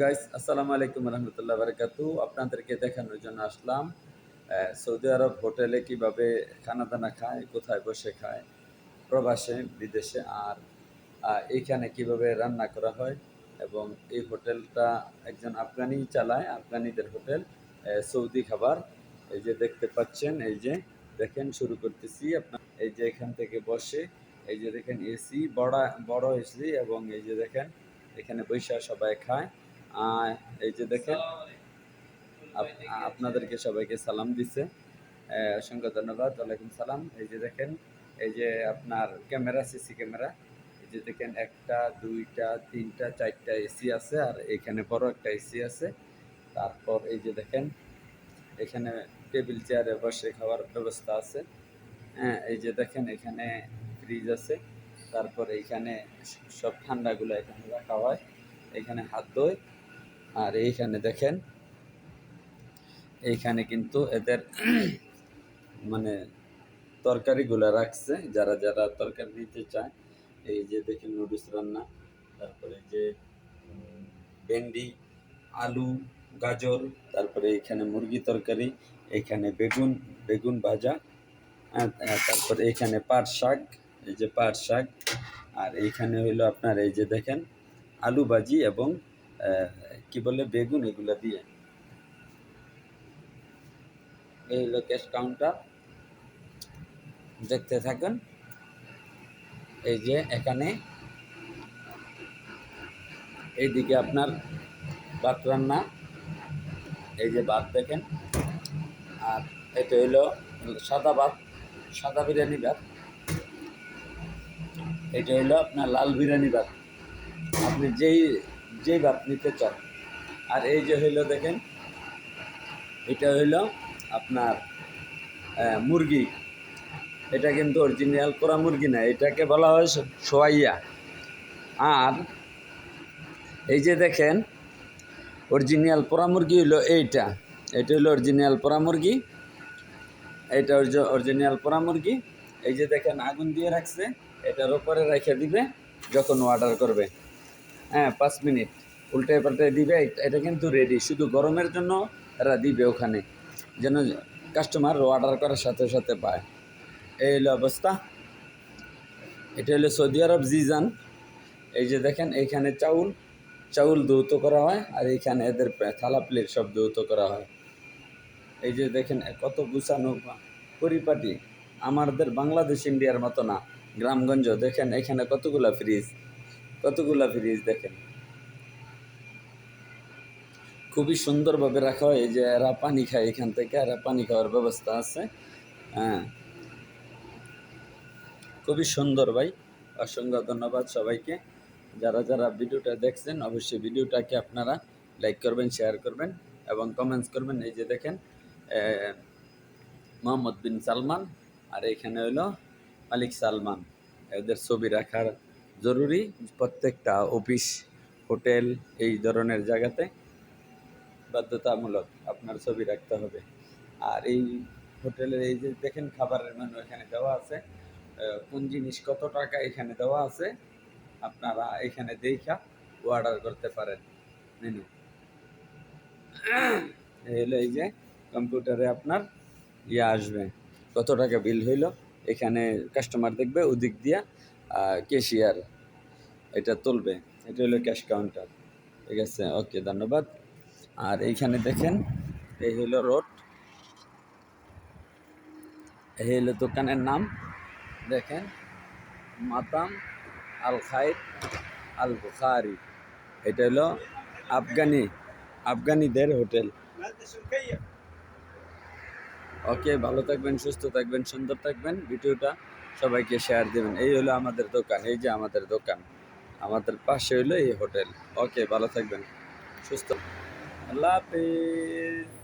Guys আসসালামু আলাইকুম রহমতুল্লাহ বারকাতু আপনাদেরকে দেখানোর জন্য আসলাম। সৌদি আরব হোটেলে কীভাবে খানা দানা খায় কোথায় বসে খায় প্রবাসে বিদেশে আর আহ, এইখানে কীভাবে রান্না করা হয় এবং এই হোটেলটা একজন আফগানি চালায় আফগানিদের হোটেল সৌদি খাবার। এই যে দেখতে পাচ্ছেন এই যে দেখেন শুরু করতেছি। আপনার এই যে এখান থেকে বসে এই যে দেখেন এসি বড় বড় এসি এবং এই যে দেখেন এখানে বৈশা সবাই খায়। এই যে দেখেন আপনাদেরকে সবাইকে সালাম দিছে। অসংখ্য ধন্যবাদ, ওয়ালাইকুম সালাম। এই যে দেখেন, এই যে আপনার ক্যামেরা, সিসি ক্যামেরা। এই যে দেখেন, একটা, দুইটা, তিনটা, চারটা এসি আছে, আর এখানে বড় একটা এসি আছে। তারপর এই যে দেখেন, এখানে টেবিল চেয়ারে বসে খাওয়ার ব্যবস্থা আছে। হ্যাঁ এই যে দেখেন, এখানে ফ্রিজ আছে। তারপর এইখানে সব ঠান্ডাগুলো এখানে রাখা হয়। এখানে হাত ধোয়। আর এইখানে দেখেন এইখানে কিন্তু এদের মানে তরকারিগুলো রাখছে যারা যারা তরকারি নিতে চায়। এই যে দেখেন নুডলস রান্না তারপরে যে ভেন্ডি আলু গাজর তারপরে এখানে মুরগি তরকারি এখানে বেগুন বেগুন ভাজা হ্যাঁ, তারপরে এখানে পাট শাক। এই যে পাট শাক, আর এইখানে হইল আপনার এই যে দেখেন আলু ভাজি এবং কি বলে বেগুন এগুলো দিয়ে। এই হলো ক্যাশ কাউন্টার দেখতে থাকেন। এই যে এখানে এইদিকে আপনার ভাত রান্না। এই যে ভাত দেখেন। আর এটা হইল সাদা ভাত, সাদা বিরিয়ানি ভাত। এটা হইল আপনার লাল বিরিয়ানি ভাত। আপনি যেই যেই ভাত নিতে চান। আর এই যে হইল দেখেন, এটা হইল আপনার মুরগি। এটা কিন্তু অরিজিনাল করা মুরগি না, এটাকে বলা হয় সোয়াইয়া। আর এই যে দেখেন অরিজিনাল পোড়া মুরগি হইল এইটা। এটা হইল অরিজিনাল পোড়া মুরগি। এটা অরিজিনাল পোড়া মুরগি। এই যে দেখেন, আগুন দিয়ে রাখছে। এটার উপরে রেখে দিবে যখন অর্ডার করবে। হ্যাঁ পাঁচ মিনিট। উল্টে পাল্টে দিবে, এটা- কিন্তু রেডি শুধু গরমের জন্য এরা দিবে ওখানে, যেন কাস্টমার অর্ডার করার সাথে সাথে পায়। এই হলো অবস্থা। এটা হলো সৌদি আরব জিজান। এই যে দেখেন, এইখানে চাউল চাউল ধৌত করা হয় আর এইখানে এদের থালা প্লেট সব ধৌত করা হয়। এই যে দেখেন কত গুছানো পরিপাটি। আমাদের বাংলাদেশ, ইন্ডিয়ার মতো না। গ্রামগঞ্জ দেখেন, এখানে কতগুলা ফ্রিজ কতগুলা ফ্রিজ দেখেন। খুবই সুন্দরভাবে রাখা হয় যে এরা পানি খায় এখান থেকে, এরা পানি খাওয়ার ব্যবস্থা আছে। হ্যাঁ। খুবই সুন্দর ভাই, অসংখ্য ধন্যবাদ সবাইকে। যারা যারা ভিডিওটা দেখছেন, অবশ্যই ভিডিওটাকে আপনারা লাইক করবেন শেয়ার করবেন এবং কমেন্টস করবেন। এই যে দেখেন মোহাম্মদ বিন সালমান, আর এখানে হলো মালিক সালমান। এদের ছবি রাখার জরুরি প্রত্যেকটা অফিস, হোটেল এই ধরনের জায়গাতে বাধ্যতামূলক আপনার ছবি রাখতে হবে। আর এই হোটেলের এই যে দেখেন খাবারের মেনু এখানে দেওয়া আছে। কোন জিনিস কত টাকা এখানে দেওয়া আছে, আপনারা এখানে দেখা অর্ডার করতে পারেন মেনু এই যে কম্পিউটারে আপনার ইয়ে আসবে। কত টাকা বিল হইল? এখানে কাস্টমার দেখবে, ওদিক দিয়া ক্যাশিয়ার এটা তুলবে। এটা হলো ক্যাশ কাউন্টার ঠিক আছে? ওকে ধন্যবাদ। আর এইখানে দেখেন, এই হলো রোড এই হলো দোকানের নাম। দেখেন, মাতাম আল খাইর আল বুখারি এটা হলো আফগানি, আফগানিদের হোটেল। ওকে, ভালো থাকবেন, সুস্থ থাকবেন, সুন্দর থাকবেন। ভিডিওটা সবাইকে শেয়ার দেবেন। এই হলো আমাদের দোকান, এই যে আমাদের দোকান। আমাদের পাশে হলো এই হোটেল ওকে, ভালো থাকবেন, সুস্থ। আল্লাহ হাফিজ।